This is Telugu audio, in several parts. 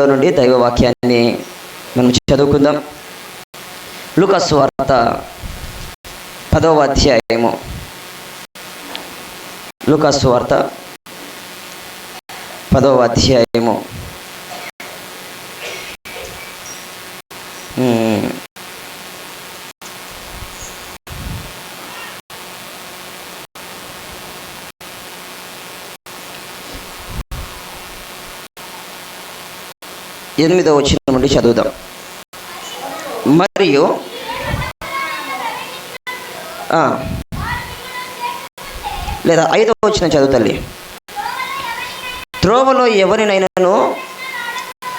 గ్రంథంలో నుండి దైవ వాక్యాన్ని మనం చదువుకుందాం. లూకాసు వార్త పదవ అధ్యాయము. లూకాసు వార్త పదవ అధ్యాయము. ఎనిమిదో వచ్చిన నుండి చదువుదాం. మరియు ఆ, లేదా ఐదో వచ్చిన చదువు తల్లి. త్రోవలో ఎవరినైనాను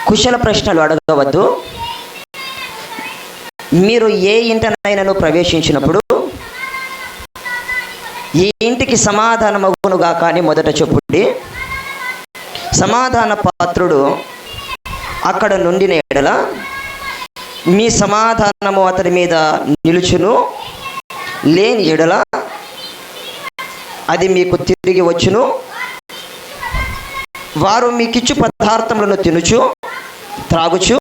కుశల ప్రశ్నలు అడగవద్దు. మీరు ఏ ఇంటనైనాను ప్రవేశించినప్పుడు ఈ ఇంటికి సమాధానమగునుగా కానీ మొదట చెప్పుడి. సమాధాన పాత్రుడు అక్కడ నుండిన ఎడల మీ సమాధానము అతని మీద నిలుచును. లేని ఎడల అది మీకు తిరిగి వచ్చును. వారు మీకిచ్చు పదార్థములను తినుచు త్రాగుచు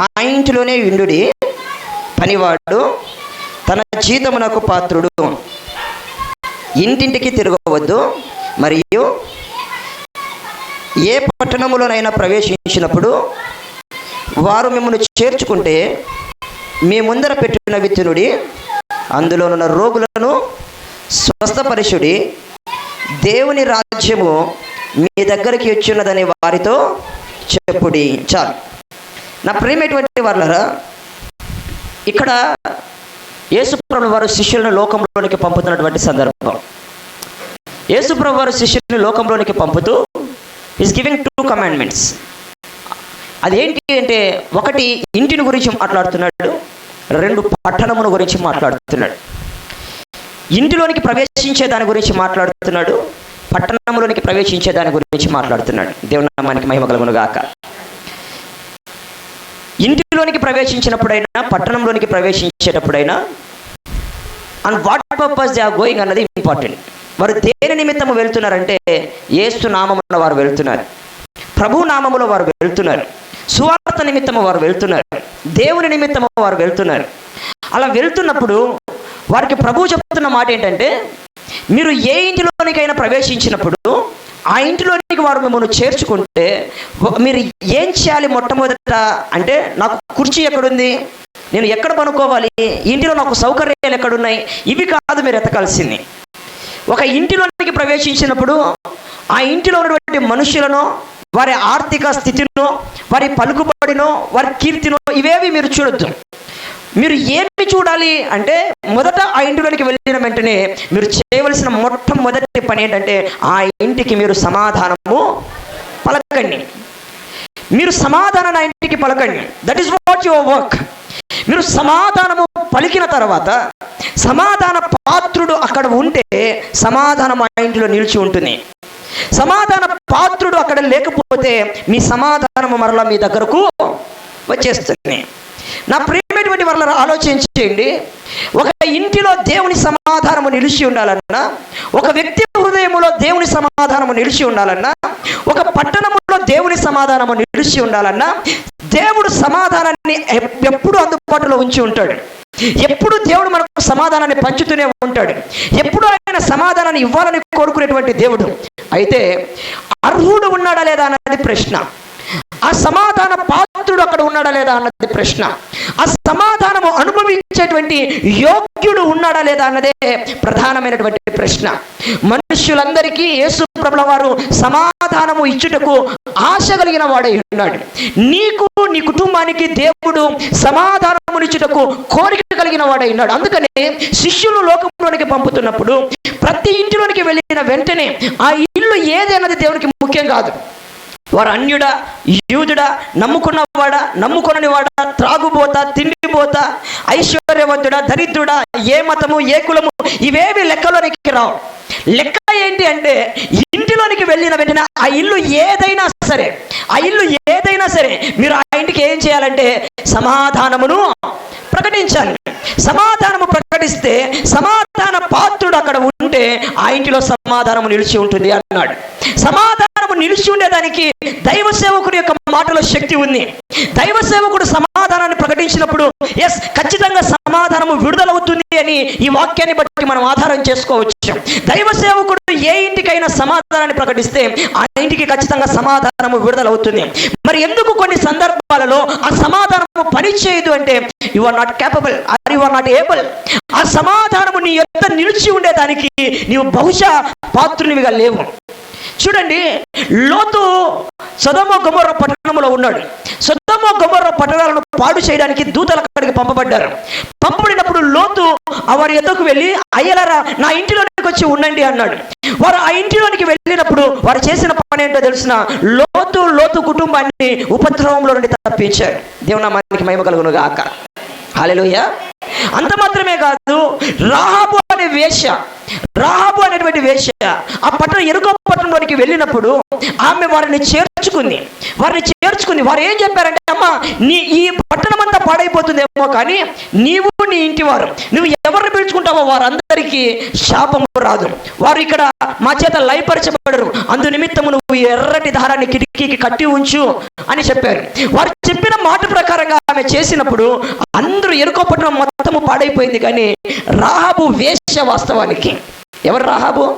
ఆ ఇంటిలోనే విండుడి పనివాడు తన జీతమునకు పాత్రుడు. ఇంటింటికి తిరగవద్దు మరియు ఏ పట్టణములోనైనా ప్రవేశించినప్పుడు వారు మిమ్మల్ని చేర్చుకుంటే మీ ముందర పెట్టిన విత్తునుడి అందులోనున్న రోగులను స్వస్థపరిషుడి దేవుని రాజ్యము మీ దగ్గరికి వచ్చిన్నదని వారితో చెప్పుడి. చాలు. నా ప్రేమటువంటి వాళ్ళరా ఇక్కడ యేసుప్రభు వారు శిష్యులను లోకంలోనికి పంపుతున్నటువంటి సందర్భం. యేసుప్రభు వారు శిష్యుల్ని లోకంలోనికి పంపుతూ ఈస్ గివింగ్ టూ కమాండ్మెంట్స్ అదేంటి అంటే ఒకటి ఇంటిని గురించి మాట్లాడుతున్నాడు రెండు పట్టణమును గురించి మాట్లాడుతున్నాడు. ఇంటిలోనికి ప్రవేశించే దాని గురించి మాట్లాడుతున్నాడు పట్టణంలోనికి ప్రవేశించే దాని గురించి మాట్లాడుతున్నాడు. దేవుని నామానికి మహిమ కలుగును గాక. ఇంటిలోనికి ప్రవేశించినప్పుడైనా పట్టణంలోనికి ప్రవేశించేటప్పుడైనా and what purpose they are going అన్నది ఇంపార్టెంట్ వారు దేని నిమిత్తము వెళ్తున్నారంటే ఏసు నామమున వారు వెళ్తున్నారు. ప్రభు నామములో వారు వెళ్తున్నారు. సువార్త నిమిత్తము వారు వెళ్తున్నారు. దేవుని నిమిత్తము వారు వెళ్తున్నారు. అలా వెళ్తున్నప్పుడు వారికి ప్రభు చెప్తున్న మాట ఏంటంటే మీరు ఏ ఇంటిలోనికైనా ప్రవేశించినప్పుడు ఆ ఇంటిలోనికి వారు మిమ్మల్ని చేర్చుకుంటే మీరు ఏం చేయాలి మొట్టమొదట అంటే నాకు కుర్చీ ఎక్కడుంది? నేను ఎక్కడ పనుకోవాలి? ఇంటిలో నాకు సౌకర్యాలు ఎక్కడున్నాయి? ఇవి కాదు మీరు ఎతకాల్సింది. ఒక ఇంటిలోనికి ప్రవేశించినప్పుడు ఆ ఇంటిలో ఉన్నటువంటి మనుషులను వారి ఆర్థిక స్థితినో వారి పలుకుబడినో వారి కీర్తినో ఇవేవి మీరు చూడొద్దు. మీరు ఏమి చూడాలి అంటే మొదట ఆ ఇంటిలోనికి వెళ్ళిన వెంటనే మీరు చేయవలసిన మొట్టమొదటి పని ఏంటంటే ఆ ఇంటికి మీరు సమాధానము పలకండి. మీరు సమాధానం ఆ ఇంటికి పలకండి. That is what your work మీరు సమాధానము పలికిన తర్వాత సమాధాన పాత్రుడు అక్కడ ఉంటే సమాధానం ఆ ఇంటిలో నిలిచి ఉంటుంది. సమాధాన పాత్రుడు అక్కడ లేకపోతే మీ సమాధానము మరలా మీ దగ్గరకు వచ్చేస్తుంది. నా ప్రియమైనటువంటి వాళ్ళని ఆలోచించేయండి ఒక ఇంటిలో దేవుని సమాధానము నిలిచి ఉండాలన్నా ఒక వ్యక్తి హృదయములో దేవుని సమాధానము నిలిచి ఉండాలన్నా ఒక పట్టణములో దేవుని సమాధానము నిలిచి ఉండాలన్నా దేవుడు సమాధానాన్ని ఎప్పుడు అందుబాటులో ఉంచి ఉంటాడు. ఎప్పుడు దేవుడు మనకు సమాధానాన్ని పంచుతూనే ఉంటాడు. ఎప్పుడు ఆయన సమాధానాన్ని ఇవ్వాలని కోరుకునేటువంటి దేవుడు. అయితే అర్హుడు ఉన్నాడా లేదా అన్నది ప్రశ్న. ఆ సమాధాన పాత్రుడు అక్కడ ఉన్నాడా లేదా అన్నది ప్రశ్న. ఆ సమాధానము అనుభవించేటువంటి యోగ్యుడు ఉన్నాడా లేదా అన్నదే ప్రధానమైనటువంటి ప్రశ్న. మనుష్యులందరికీ యేసు ప్రభుల వారు సమాధానము ఇచ్చుటకు ఆశ కలిగిన వాడై ఉన్నాడు. నీకు నీ కుటుంబానికి దేవుడు సమాధానమునిచ్చుటకు కోరిక కలిగిన వాడై ఉన్నాడు. అందుకనే శిష్యులు లోకంలోనికి పంపుతున్నప్పుడు ప్రతి ఇంటిలోనికి వెళ్ళిన వెంటనే ఆ ఇల్లు ఏదైనది దేవునికి ముఖ్యం కాదు. వారు అన్యుడా యూదుడా నమ్ముకున్నవాడా నమ్ముకొనని వాడా త్రాగుబోత తిండిపోత ఐశ్వర్యవంతుడా దరిద్రుడా ఏ మతము ఏ కులము ఇవేవి లెక్కలోనికి రావు. లెక్క ఏంటి అంటే ఇంటిలోనికి వెళ్ళిన వెంటనే ఆ ఇల్లు ఏదైనా సరే ఆ ఇల్లు ఏదైనా సరే మీరు ఆ ఇంటికి ఏం చేయాలంటే సమాధానమును ప్రకటించాలి. సమాధానము ప్రకటిస్తే సమాధాన పాత్రుడు అక్కడ ఉంటే ఆ ఇంటిలో సమాధానము నిలిచి ఉంటుంది అన్నాడు. సమాధానం నిలిచి ఉండేదానికి దైవ సేవకుడు యొక్క మాటలో శక్తి ఉంది. దైవ సేవకుడు సమాధానాన్ని ప్రకటించినప్పుడు ఎస్ ఖచ్చితంగా సమాధానము విడుదలవుతుంది అని ఈ వాక్యాన్ని బట్టి మనం ఆధారం చేసుకోవచ్చు. దైవ సేవకుడు ఏ ఇంటికైనా సమాధానాన్ని ప్రకటిస్తే ఆ ఇంటికి ఖచ్చితంగా సమాధానము విడుదలవుతుంది. మరి ఎందుకు కొన్ని సందర్భాలలో ఆ సమాధానము పని చేయదు అంటే you are not capable or you are not able ఆ సమాధానము నీ యొక్క నిలిచి ఉండేదానికి నీవు బహుశా పాత్రునివిగా లేవు. చూడండి లోతు సదమ గుమర్ర పట్టణంలో ఉన్నాడు. సదమ గుమర్ర పట్టణాలను పాడు చేయడానికి దూతల అక్కడికి పంపబడ్డారు. పంపబడినప్పుడు లోతు వారి ఎద్దకు వెళ్ళి అయ్యలరా నా ఇంటిలోనికి వచ్చి ఉండండి అన్నాడు. వారు ఆ ఇంటిలోనికి వెళ్ళినప్పుడు వారు చేసిన పని ఏంటో తెలిసిన లోతు లోతు కుటుంబాన్ని ఉపద్రవంలో నుండి తప్పించారు దేవుని మనకి మహిమ కలుగును గాక. హాలెలూయ అంత మాత్రమే కాదు రాహాబు అనే వేష రాహాబు అనేటువంటి వేష ఆ పట్టణం ఎరుకో పట్టణంలోనికి వెళ్ళినప్పుడు ఆమె వారిని చేర్చుకుంది. వారిని చేర్చుకుంది. వారు ఏం చెప్పారంటే అమ్మా నీ ఈ పట్టణం అంతా పాడైపోతుందేమో కానీ నీవు నీ ఇంటి వారు. నువ్వు ఎవరిని పిలుచుకుంటావో వారందరికీ శాపము రాదు. వారు ఇక్కడ మా చేత లయపరచబడరు. అందు నిమిత్తము నువ్వు ఎర్రటి దారాన్ని కిటికీకి కట్టి ఉంచు అని చెప్పారు. వారు చెప్పిన మాట ప్రకారంగా ఆమె చేసినప్పుడు అందరూ ఎరుకోపట్నం మొత్తము పాడైపోయింది కానీ రాహాబు వేష వాస్తవానికి ఎవరు రాహాబు?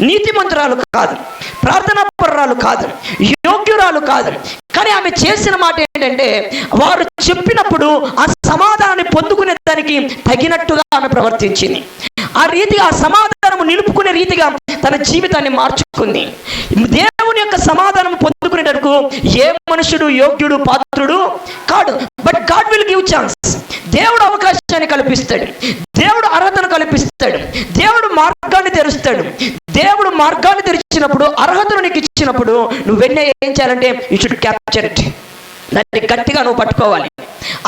నీతిమంతురాలు కాదు ప్రార్థనా పరురాలు కాదు యోగ్యురాలు కాదు. కానీ ఆమె చేసిన మాట ఏంటంటే వారు చెప్పినప్పుడు ఆ సమాధానాన్ని పొందుకునే దానికి తగినట్టుగా ఆమె ప్రవర్తించింది. ఆ రీతిగా ఆ సమాధానము నిలుపుకునే రీతిగా తన జీవితాన్ని మార్చుకుంది. దేవుని యొక్క సమాధానం పొందుకునేటకు ఏ మనుషుడు యోగ్యుడు పాత్రుడు కాడు. But God will give chance దేవుడు అవకాశాన్ని కల్పిస్తాడు. దేవుడు అర్హతను కల్పిస్తాడు. దేవుడు మార్గాన్ని తెరుస్తాడు. దేవుడు మార్గాన్ని తెరిచినప్పుడు అర్హతను నీకు ఇచ్చినప్పుడు నువ్వు వెన్న ఏం చేయాలంటే యూ షుడ్ క్యాప్చర్ ఇట్ దాన్ని గట్టిగా నువ్వు పట్టుకోవాలి.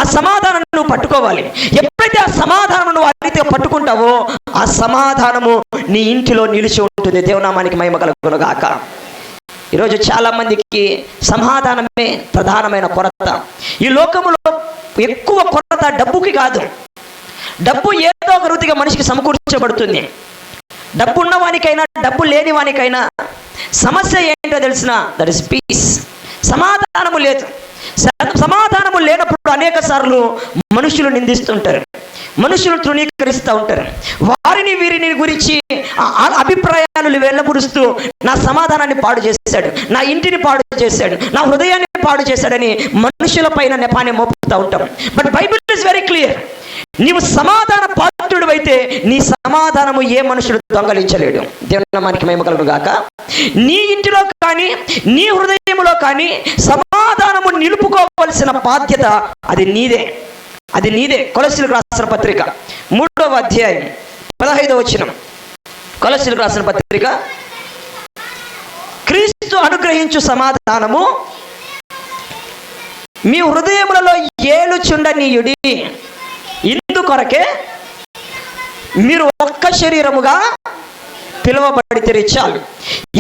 ఆ సమాధానం నువ్వు పట్టుకోవాలి. ఎప్పుడైతే ఆ సమాధానం నువ్వు అయితే పట్టుకుంటావో ఆ సమాధానము నీ ఇంటిలో నిలిచి ఉంటుంది. దేవనామానికి మహిమ కలుగును గాక. ఈరోజు చాలా మందికి సమాధానమే ప్రధానమైన కొరత. ఈ లోకములో ఎక్కువ కొరత డబ్బుకి కాదు. డబ్బు ఏదో ఒక రీతిగా మనిషికి సమకూర్చబడుతుంది. డబ్బు ఉన్నవానికైనా డబ్బు లేని వానికైనా సమస్య ఏంటో తెలిసిన దట్ ఇస్ పీస్. సమాధానము లేదు. సమాధానము లేనప్పుడు అనేక సార్లు మనుషులు నిందిస్తుంటారు. మనుషులు తృణీకరిస్తూ ఉంటారు. వారిని వీరిని గురించి అభిప్రాయాలు వెళ్ళబురుస్తూ నా సమాధానాన్ని పాడు చేశాడు నా ఇంటిని పాడు చేశాడు నా హృదయాన్ని పాడు చేశాడని మనుషుల పైన నెపాన్ని మోపుతూ ఉంటాం. But Bible is very clear. నీవు సమాధాన పాత్రుడు నీ సమాధానము ఏ మనుషుడు దొంగలించలేడు. దేవుని మనకి మేము కలుగు గాక. నీ ఇంటిలో కానీ నీ హృదయంలో కానీ సమాధానము నిలుపుకోవలసిన బాధ్యత అది నీదే. అది నీదే. కొలసీలకు రాసిన పత్రిక మూడవ అధ్యాయం పదహైదవ వచనం. కొలసీలకు రాసిన పత్రిక. క్రీస్తు అనుగ్రహించు సమాధానము మీ హృదయములలో ఏలుచుండనీయుడి. ఇందుకొరకే మీరు ఒక్క శరీరముగా పిలువబడితే చాలు.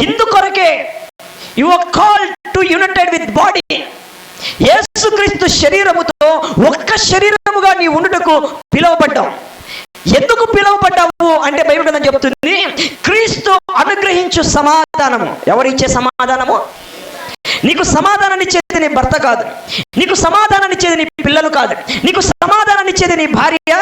ఇందుకొరకే you are call to united with body Yesukristu శరీరముతో ఒక్క శరీరముగా నీ ఉండుటకు పిలువబడ్డావు. ఎందుకు పిలువబడ్డావు అంటే బైబిల్ చెప్తుంది క్రీస్తు అనుగ్రహించు సమాధానము. ఎవరిచ్చే సమాధానము? నీకు సమాధానాన్ని ఇచ్చేది నీ భర్త కాదు. నీకు సమాధానాన్ని ఇచ్చేది నీ పిల్లలు కాదు. నీకు సమాధానాన్ని ఇచ్చేది నీ భార్య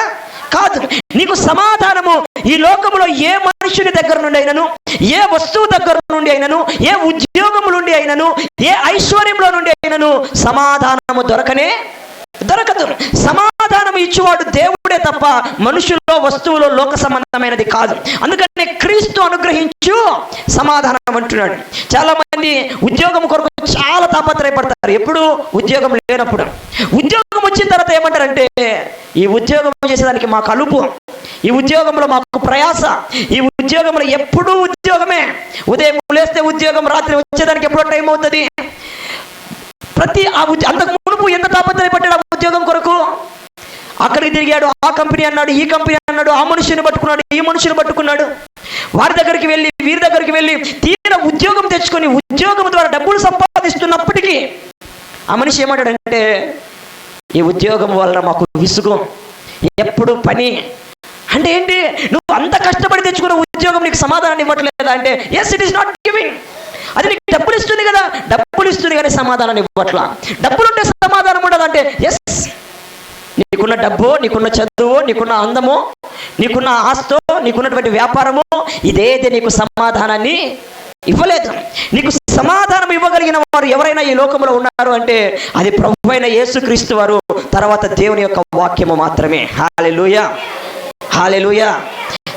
కాదు. నీకు సమాధానము ఈ లోకములో ఏ మనుషుని దగ్గర నుండి అయినను ఏ వస్తువు దగ్గర నుండి అయినను ఏ ఉద్యోగము నుండి అయినను ఏ ఐశ్వర్యంలో నుండి అయినను సమాధానము దొరకనే దొరకదు. సమాధానం ఇచ్చేవాడు దేవుడే తప్ప మనుషుల్లో వస్తువులో లోక సంబంధమైనది కాదు. అందుకనే క్రీస్తు అనుగ్రహించు. సమాధానం అంటున్నాడు. చాలా మంది ఉద్యోగం కొరకు చాలా తాపత్రయపడతారు. ఎప్పుడు ఉద్యోగం లేనప్పుడు. ఉద్యోగం వచ్చిన తర్వాత ఏమంటారంటే ఈ ఉద్యోగం చేసేదానికి మాకు అలుపు ఈ ఉద్యోగంలో మాకు ప్రయాస. ఈ ఉద్యోగంలో ఎప్పుడూ ఉద్యోగమే. ఉదయం లేస్తే ఉద్యోగం రాత్రి వచ్చేదానికి ఎప్పుడో టైం అవుతుంది. ప్రతి ఆ అంతకు మునుపు ఎంత తాపత్రయపడ్డాడు ఆ ఉద్యోగం కొరకు? అక్కడికి తిరిగాడు ఆ కంపెనీ అన్నాడు ఈ కంపెనీ అన్నాడు ఆ మనుషుని పట్టుకున్నాడు ఈ మనుషుని పట్టుకున్నాడు. వారి దగ్గరికి వెళ్ళి వీరి దగ్గరికి వెళ్ళి తీరిన ఉద్యోగం తెచ్చుకొని ఉద్యోగం ద్వారా డబ్బులు సంపాదిస్తున్నప్పటికీ ఆ మనిషి ఏమంటాడంటే ఈ ఉద్యోగం వల్ల మాకు విసుగం ఎప్పుడు పని. అంటే ఏంటి? నువ్వు అంత కష్టపడి తెచ్చుకున్న ఉద్యోగం నీకు సమాధానం ఇవ్వట్లేదా? అంటే yes it is not giving అది నీకు డబ్బులు ఇస్తుంది కదా. డబ్బులు ఇస్తుంది కానీ సమాధానం ఇవ్వట్లా. డబ్బులుంటే సమాధానం ఉండదు అంటే ఎస్ నీకున్న డబ్బు నీకున్న చదువు నీకున్న అందము నీకున్న ఆస్తో నీకున్నటువంటి వ్యాపారము ఇదేది నీకు సమాధానాన్ని ఇవ్వలేదు. నీకు సమాధానం ఇవ్వగలిగిన వారు ఎవరైనా ఈ లోకంలో ఉన్నారు అంటే అది ప్రభు అయిన యేసుక్రీస్తు వారు తర్వాత దేవుని యొక్క వాక్యము మాత్రమే. హాలెలుయ. హాలెలుయ.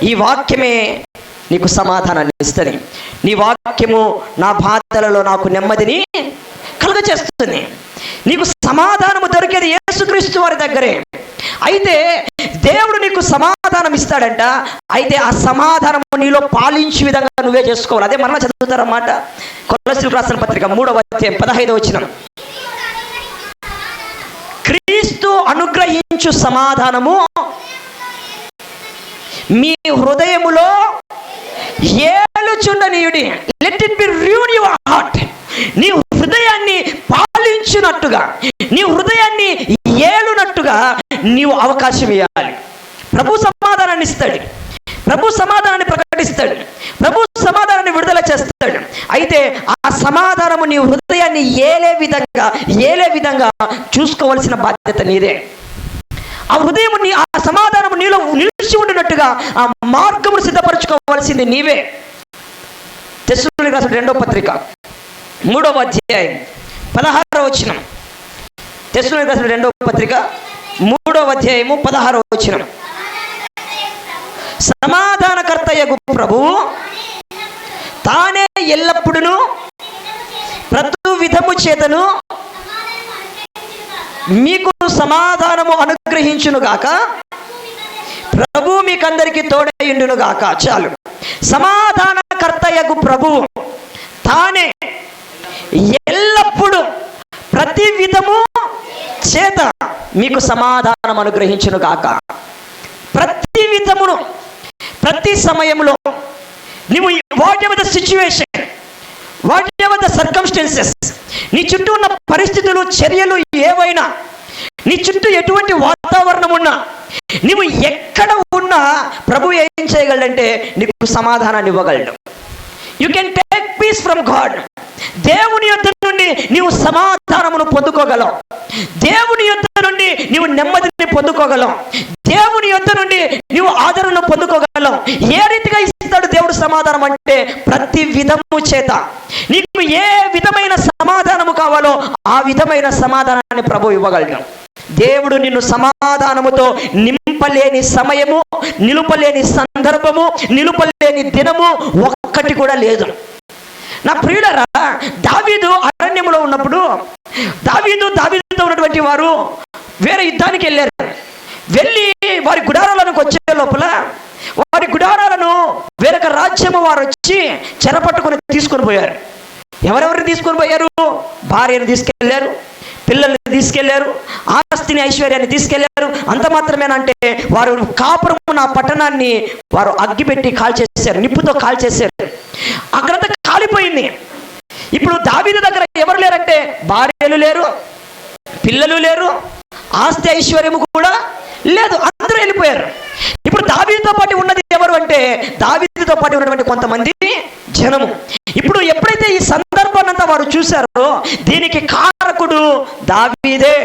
ఈ వాక్యమే నీకు సమాధానాన్ని ఇస్తుంది. నీ వాక్యము నా బాధలలో నాకు నెమ్మదిని కలుగచేస్తుంది నీకు సమాధానము క్రీస్తు వారి దగ్గరే. అయితే దేవుడు నీకు సమాధానం ఇస్తాడంట. అయితే ఆ సమాధానము నీలో పాలించే విధంగా నువ్వే చేసుకోవాలి. అదే మరణ చదువుతారన్నమాట. కొలసిలకు రాసిన పత్రిక మూడవ అధ్యాయం పదహైదవ వచ్చిన క్రీస్తు అనుగ్రహించు సమాధానము మీ హృదయములో ఏలుచుండనీయుడి. Let it be rule in your heart నీ హృదయాన్ని పాలించినట్టుగా నీ హృదయాన్ని ఏలునట్టుగా నీవు అవకాశం ఇవ్వాలి ప్రభు సమాధానాన్ని ఇస్తాడు. ప్రభు సమాధానాన్ని ప్రకటిస్తాడు. ప్రభు సమాధానాన్ని విడుదల చేస్తాడు. అయితే ఆ సమాధానము నీ హృదయాన్ని ఏలే విధంగా ఏలే విధంగా చూసుకోవలసిన బాధ్యత నీదే. ఆ హృదయం నీ ఆ సమాధానం నీలో నిలిచి ఉండినట్టుగా ఆ మార్గమును సిద్ధపరచుకోవాల్సింది నీవే. తెస్సులోని రాసిన రెండో పత్రిక. మూడవ అధ్యాయం. పదహారవ వచనం. తెస్సులోని దశ రెండవ పత్రిక మూడవ అధ్యాయము పదహారవ వచనం. సమాధానకర్తయగు ప్రభువు తానే ఎల్లప్పుడూ ప్రతి విధము చేతను మీకు సమాధానము అనుగ్రహించును గాక ప్రభు మీకందరికీ తోడయుండును గాక. చాలు. సమాధానకర్తయగు ప్రభు తానే ఎల్లప్పుడూ ప్రతి విధము చేత మీకు సమాధానం అనుగ్రహించును గాక. ప్రతి విధమును ప్రతి సమయంలో నువ్వు whatever the situation whatever the circumstances నీ చుట్టూ ఉన్న పరిస్థితులు చర్యలు ఏవైనా నీ చుట్టూ ఎటువంటి వాతావరణం ఉన్నా నువ్వు ఎక్కడ ఉన్నా ప్రభు ఏం చేయగలడంటే నీకు సమాధానాన్ని ఇవ్వగలడు. You can take peace from God దేవుని యొక్క నుండి నీవు సమాధానమును పొందుకోగలవు. దేవుని యొద్ద నుండి నీవు నెమ్మదిని పొందుకోగలవు. దేవుని యొద్ద నుండి నీవు ఆదరణను పొందుకోగలవు. ఏ రీతిగా ఇస్తాడు దేవుడు సమాధానం అంటే ప్రతి విధము చేత. నీకు ఏ విధమైన సమాధానము కావాలో ఆ విధమైన సమాధానాన్ని ప్రభు ఇవ్వగలడు. దేవుడు నిన్ను సమాధానముతో నింపలేని సమయము నిలుపలేని సందర్భము నిలుపలేని దినము ఒక్కటి కూడా లేదు. నా ప్రియుడరా దావీదు అరణ్యంలో ఉన్నప్పుడు దావీదు దావీదుతో ఉన్నటువంటి వారు వేరే యుద్ధానికి వెళ్ళారు. వెళ్ళి వారి గుడారాలకు వచ్చే లోపల వారి గుడారాలను వేరొక రాజ్యము వారు వచ్చి చెరపట్టుకుని తీసుకొని పోయారు. ఎవరెవరిని తీసుకొని పోయారు? భార్యను తీసుకెళ్ళారు పిల్లల్ని తీసుకెళ్ళారు ఆస్తిని ఐశ్వర్యాన్ని తీసుకెళ్ళారు. అంత మాత్రమేనంటే వారు కాపురము నా పట్టణాన్ని వారు అగ్గిపెట్టి కాల్ చేశారు నిప్పుతో కాల్ చేశారు కాలిపోయింది ఇప్పుడు దావీదు దగ్గర ఎవరు లేరంటే భార్యలు లేరు పిల్లలు లేరు ఆస్తి ఐశ్వర్యము కూడా లేదు అందరూ వెళ్ళిపోయారు. ఇప్పుడు దావీదుతో పాటు ఉన్నది ఎవరు అంటే దావీదుతో పాటు ఉన్నటువంటి కొంతమంది జనము. ఇప్పుడు ఎప్పుడైతే ఈ సందర్భాన్నంతా వారు చూశారో దీనికి కారకుడు దావీదే.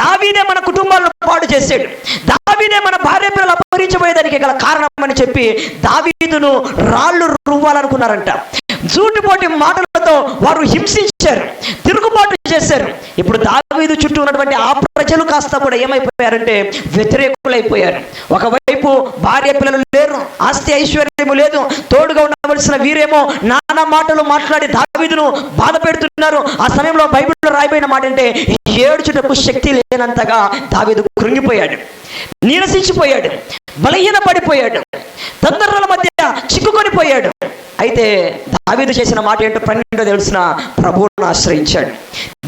దావీదే మన కుటుంబాలను పాడు చేశాడు. దావీదే మన భార్య పిల్లలు అపహరించబోయేదానికి గల కారణం అని చెప్పి దావీదును రాళ్ళు రువ్వాలనుకున్నారంట. జూటిపోటి మాటలతో వారు హింసించారు తిరుగుబాటు చేశారు. ఇప్పుడు దావీదు చుట్టూ ఉన్నటువంటి ఆ ప్రజలు కాస్త కూడా ఏమైపోయారంటే వ్యతిరేకులైపోయారు. ఒకవైపు భార్య పిల్లలు లేరు ఆస్తి ఐశ్వర్యము లేదు తోడుగా ఉండవలసిన వీరేమో నానా మాటలు మాట్లాడి దావీదును బాధ పెడుతున్నారు. ఆ సమయంలో బైబిల్లో రాయబడిన మాట అంటే ఏడుచుటకు శక్తి లేనంతగా దావీదు కృంగిపోయాడు. నీరసించిపోయాడు బలహీన పడిపోయాడు తొందరల మధ్య చిక్కుకొని పోయాడు. అయితే దావీదు చేసిన మాట ఏంటో పన్నెండో తెలిసిన ప్రభువును ఆశ్రయించాడు.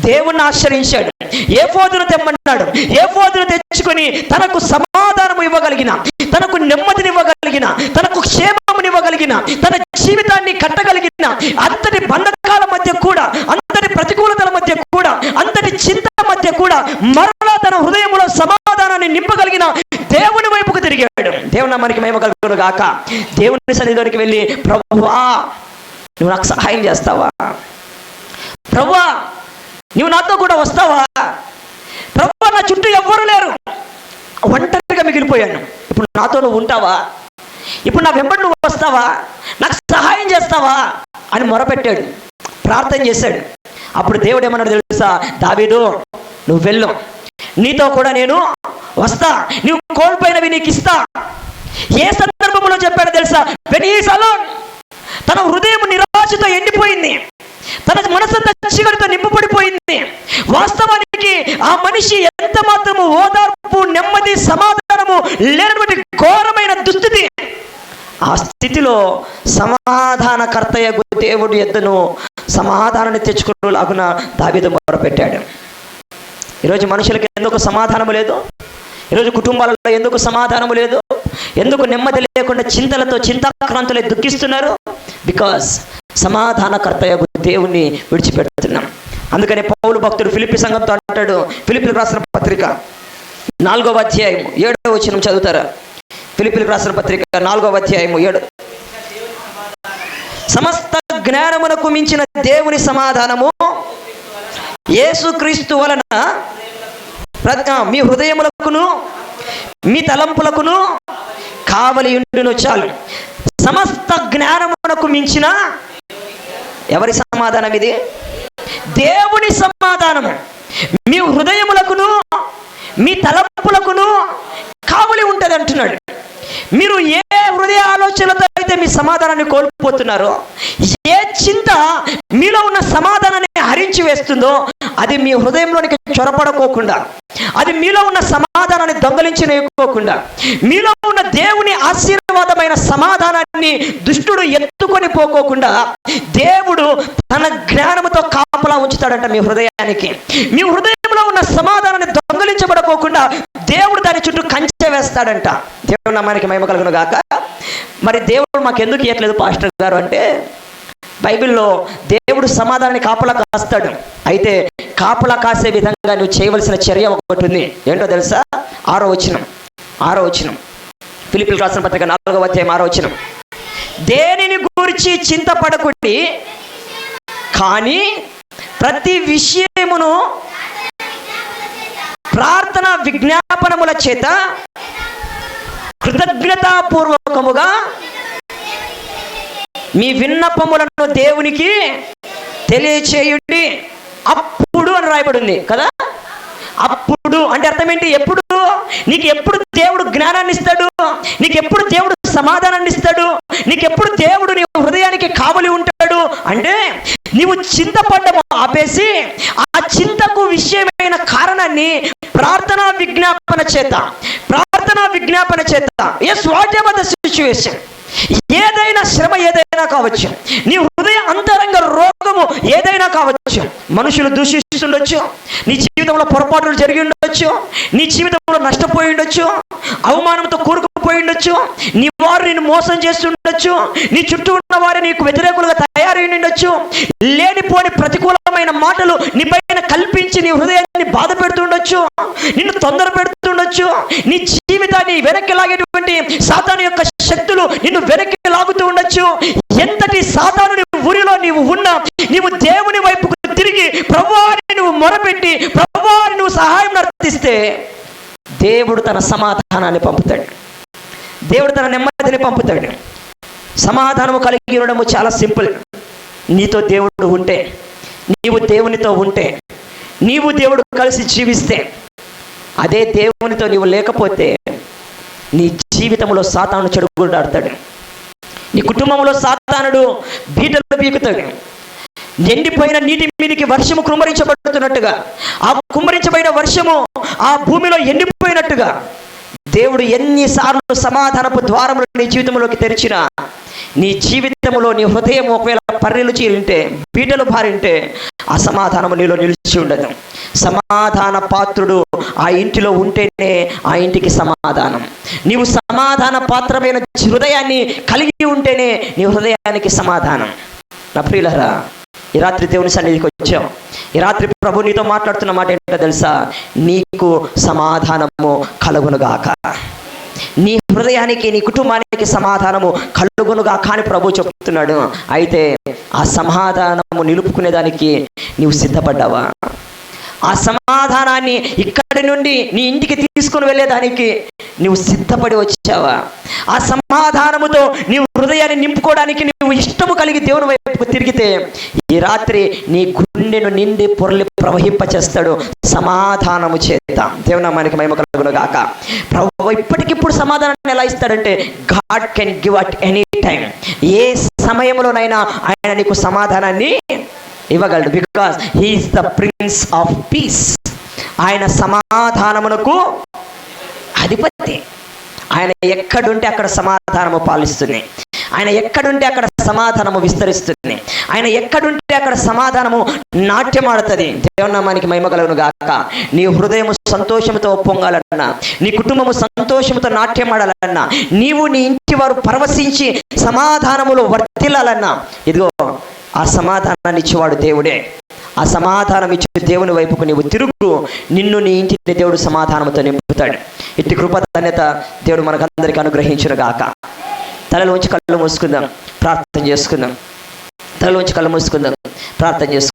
దేవుణ్ణి ఆశ్రయించాడు. ఏ ఫోదును తెమ్మన్నాడు. ఏ ఫోదును తెచ్చుకొని తనకు సమాధానం ఇవ్వగలిగిన తనకు నెమ్మదిని ఇవ్వగలిగిన తనకు క్షేమమునివ్వగలిగిన తన జీవితాన్ని కట్టగలిగిన అంతటి బంధకాల మధ్య కూడా అంతటి ప్రతికూలత మధ్య కూడా అంతటి చింతల మధ్య కూడా మరలా తన హృదయంలో సమాధానాన్ని నింపగలిగిన దేవుని వైపుకు తిరిగాడు. దేవుని మనకి మేము కలుగును గాక. దేవుని సన్నిధిలోనికి వెళ్ళి ప్రభువా నువ్వు నాకు సహాయం చేస్తావా? ప్రభువా నువ్వు నాతో కూడా వస్తావా? ప్రభువా నా చుట్టూ ఎవ్వరు లేరు. ఒంటరిగా మిగిలిపోయాను. ఇప్పుడు నాతో నువ్వు ఉంటావా? ఇప్పుడు నా వెంబడి నువ్వు వస్తావా? నాకు సహాయం చేస్తావా? అని మొరపెట్టాడు. ప్రార్థన చేశాడు. అప్పుడు దేవుడు ఏమన్నాడు తెలుసా? దావీదు నువ్వు వెళ్ళు. నీతో కూడా నేను వస్తా. నువ్వు కోల్పోయినవి నీకు ఇస్తా. ఏ సందర్భంలో చెప్పాడో తెలుసా? వెన్ అలోన్ తన హృదయం నిరాశతో ఎండిపోయింది. తన మనసంతా చీకటితో నింపబడిపోయింది వాస్తవానికి ఆ మనిషి ఎంత మాత్రము ఓదార్పు నెమ్మది సమాధానము లేనటువంటి ఘోరమైన దుస్థితి. ఆ స్థితిలో సమాధానకర్తయ్య దేవుడు ఎద్దను సమాధానాన్ని తెచ్చుకునేలాగున దావిద మొరపెట్టాడు. ఈరోజు మనుషులకి ఎందుకు సమాధానము లేదు? ఈరోజు కుటుంబాలలో ఎందుకు సమాధానము లేదు? ఎందుకు నెమ్మది లేకుండా చింతలతో చింతాక్రాంతులై దుఃఖిస్తున్నారు? బికాస్ సమాధానకర్త దేవుణ్ణి విడిచిపెడుతున్నాం. అందుకనే పౌలు భక్తుడు ఫిలిపి సంఘంతో అంటాడు ఫిలిపిలకు రాసిన పత్రిక నాలుగవ అధ్యాయం ఏడవ వచనం చదువుతారా? ఫిలిపిలకు రాసిన పత్రిక నాలుగవ అధ్యాయము ఏడు. సమస్త జ్ఞానమునకు మించిన దేవుని సమాధానము యేసుక్రీస్తు వలన మీ హృదయములకును మీ తలంపులకును కావలి ఉండును చాలు. సమస్త జ్ఞానమునకు మించిన ఎవరి సమాధానం ఇది? దేవుని సమాధానము. మీ హృదయములకును మీ తలంపులకును కావలి ఉంటుంది అంటున్నాడు. మీరు ఏ హృదయ ఆలోచనలతో అయితే మీ సమాధానాన్ని కోల్పోతున్నారో ఏ చింత మీలో ఉన్న సమాధానాన్ని హరించి వేస్తుందో అది మీ హృదయంలోనికి చొరపడకోకుండా అది మీలో ఉన్న సమాధానాన్ని దొంగలించలేకోకుండా మీలో ఉన్న దేవుని ఆశీర్వాదమైన సమాధానాన్ని దుష్టుడు ఎత్తుకొని పోకోకుండా దేవుడు తన జ్ఞానముతో కాపలా ఉంచుతాడంట మీ హృదయానికి. మీ హృదయంలో ఉన్న సమాధానాన్ని దొంగలించబడకోకుండా దేవుడు దాని చుట్టూ కంచె వేస్తాడంట. దేవుడు నమ్మానికి మహిమ కలుగును గాక. మరి దేవుడు మాకు ఎందుకు ఇవ్వట్లేదు పాస్టర్ గారు? అంటే బైబిల్లో దేవుడు సమాధానాన్ని కాపలా కాస్తాడు. అయితే కాపలా కాసే విధంగా నువ్వు చేయవలసిన చర్య ఒకటి ఉంది. ఏంటో తెలుసా? ఆరో వచనం. ఆరో వచనం. ఫిలిపిల్ రాసిన పత్రిక నాలుగో అధ్యాయం ఆరో వచనం. దేనిని గురించి చింతపడకుండి? కానీ ప్రతి విషయమును ప్రార్థన విజ్ఞాపనముల చేత కృతజ్ఞతాపూర్వకముగా మీ విన్నపములను దేవునికి తెలియచేయుడి. అప్పుడు అని రాయబడింది కదా? అప్పుడు అంటే అర్థం ఏంటి? ఎప్పుడు? నీకు ఎప్పుడు దేవుడు జ్ఞానాన్ని ఇస్తాడు? నీకు ఎప్పుడు దేవుడు సమాధానాన్ని ఇస్తాడు? నీకు ఎప్పుడు దేవుడు నీ హృదయానికి కావలి ఉంటాడు? అంటే నీవు చింతపడ్డము ఆపేసి ఆ చింతకు విషయమైన కారణాన్ని ప్రార్థనా విజ్ఞాపన చేత ప్రార్థనా విజ్ఞాపన చేత yes whatever the situation ఏదైనా శ్రమ ఏదైనా కావచ్చు. నీ హృదయ అంతరంగ రోగము ఏదైనా కావచ్చు. మనుషులు దూషిస్తుండొచ్చు. నీ జీవితంలో పొరపాట్లు జరిగి ఉండొచ్చు. నీ జీవితంలో నష్టపోయి ఉండొచ్చు. అవమానంతో కూరుకుపోయి ఉండొచ్చు. నీ వారు నిన్ను మోసం చేస్తుండొచ్చు నీ చుట్టూ ఉన్న వారు నీకు వ్యతిరేకులుగా తయారై ఉండొచ్చు. లేనిపోని ప్రతికూలమైన మాటలు నీ పైన కల్పించి నీ హృదయాన్ని బాధ పెడుతుండొచ్చు నిన్ను తొందర పెడుతుండొచ్చు నీ జీవితాన్ని వెనక్కి లాగేటువంటి సాతాను యొక్క శక్తులు నిన్ను వెనక్కి లాగుతూ ఉండొచ్చు. ఎంతటి సాధారణ ఊరిలో నీవు ఉన్నా నీవు దేవుని వైపుకు తిరిగి ప్రభువారిని నువ్వు మొరపెట్టి ప్రభువారిని నువ్వు సహాయం నర్తిస్తే దేవుడు తన సమాధానాన్ని పంపుతాడు. దేవుడు తన నెమ్మదిని పంపుతాడు. సమాధానము కలిగి ఉండడము చాలా సింపుల్. నీతో దేవుడు ఉంటే నీవు దేవునితో ఉంటే నీవు దేవుడు కలిసి జీవిస్తే అదే దేవునితో నీవు లేకపోతే నీ జీవితంలో సాతాను చెడుగుడాడతాడు నీ కుటుంబంలో సాతానుడు బీటలు పీకుతాడు. ఎండిపోయిన నీటి మీదకి వర్షము కుమ్మరించబడుతున్నట్టుగా ఆ కుమ్మరించబడిన వర్షము ఆ భూమిలో ఎండిపోయినట్టుగా దేవుడు ఎన్నిసార్లు సమాధానపు ద్వారములు నీ జీవితంలోకి తెరిచినా నీ జీవితంలో నీ హృదయం ఒకవేళ పర్రెలు చీరింటే బీటలు భారింటే ఆ సమాధానము నీలో నిలిచి ఉండదు. సమాధాన పాత్రుడు ఆ ఇంటిలో ఉంటేనే ఆ ఇంటికి సమాధానం. నీవు సమాధాన పాత్రమైన హృదయాన్ని కలిగి ఉంటేనే నీ హృదయానికి సమాధానం. నా ప్రియులరా ఈ రాత్రి దేవుని సన్నిధికి వచ్చాం. ఈ రాత్రి ప్రభు నీతో మాట్లాడుతున్న మాట ఏంటో తెలుసా? నీకు సమాధానము కలుగునుగాక. నీ హృదయానికి నీ కుటుంబానికి సమాధానము కలుగునుగా అని ప్రభు చెప్తున్నాడు. అయితే ఆ సమాధానము నిలుపుకునేదానికి నీవు సిద్ధపడ్డావా? ఆ సమాధానాన్ని ఇక్కడి నుండి నీ ఇంటికి తీసుకుని వెళ్ళేదానికి నువ్వు సిద్ధపడి వచ్చావా? ఆ సమాధానముతో నీవు హృదయాన్ని నింపుకోవడానికి నువ్వు ఇష్టము కలిగి దేవుని వైపు తిరిగితే ఈ రాత్రి నీ గుండెను నిండి పొరలి ప్రవహింపచేస్తాడు సమాధానము చేద్దాం దేవుని మనకి మహిమ కలుగును గాక ప్రభు ఇప్పటికిప్పుడు సమాధానాన్ని ఎలా ఇస్తాడంటే God can give at any time ఏ సమయంలోనైనా ఆయన నీకు సమాధానాన్ని ఇవ్వగలడు. Because he is the Prince of Peace ఆయన సమాధానమునకు అధిపతి. ఆయన ఎక్కడుంటే అక్కడ సమాధానము పాలిస్తుంది. ఆయన ఎక్కడుంటే అక్కడ సమాధానము విస్తరిస్తుంది. ఆయన ఎక్కడుంటే అక్కడ సమాధానము నాట్యమాడుతుంది. దేవనామానికి మహిమ కలుగును గాక. నీ హృదయము సంతోషముతో పొంగాలన్నా నీ కుటుంబము సంతోషముతో నాట్యమాడాలన్నా నీవు నీ ఇంటి వారు పరవశించి సమాధానములో వర్తిల్లాలన్నా ఇదిగో ఆ సమాధానాన్ని ఇచ్చేవాడు దేవుడే. ఆ సమాధానం ఇచ్చే దేవుని వైపుకు నీవు తిరుగు. నిన్ను నీ ఇంటిని దేవుడు సమాధానంతో నింపుతాడు. ఇట్టి కృపధాన్యత దేవుడు మనకందరికీ అనుగ్రహించును గాక తలలోంచి కళ్ళు మూసుకుందాం. ప్రార్థన చేసుకుందాం. తలలోంచి కళ్ళు మూసుకుందాం. ప్రార్థన చేసుకుందాం.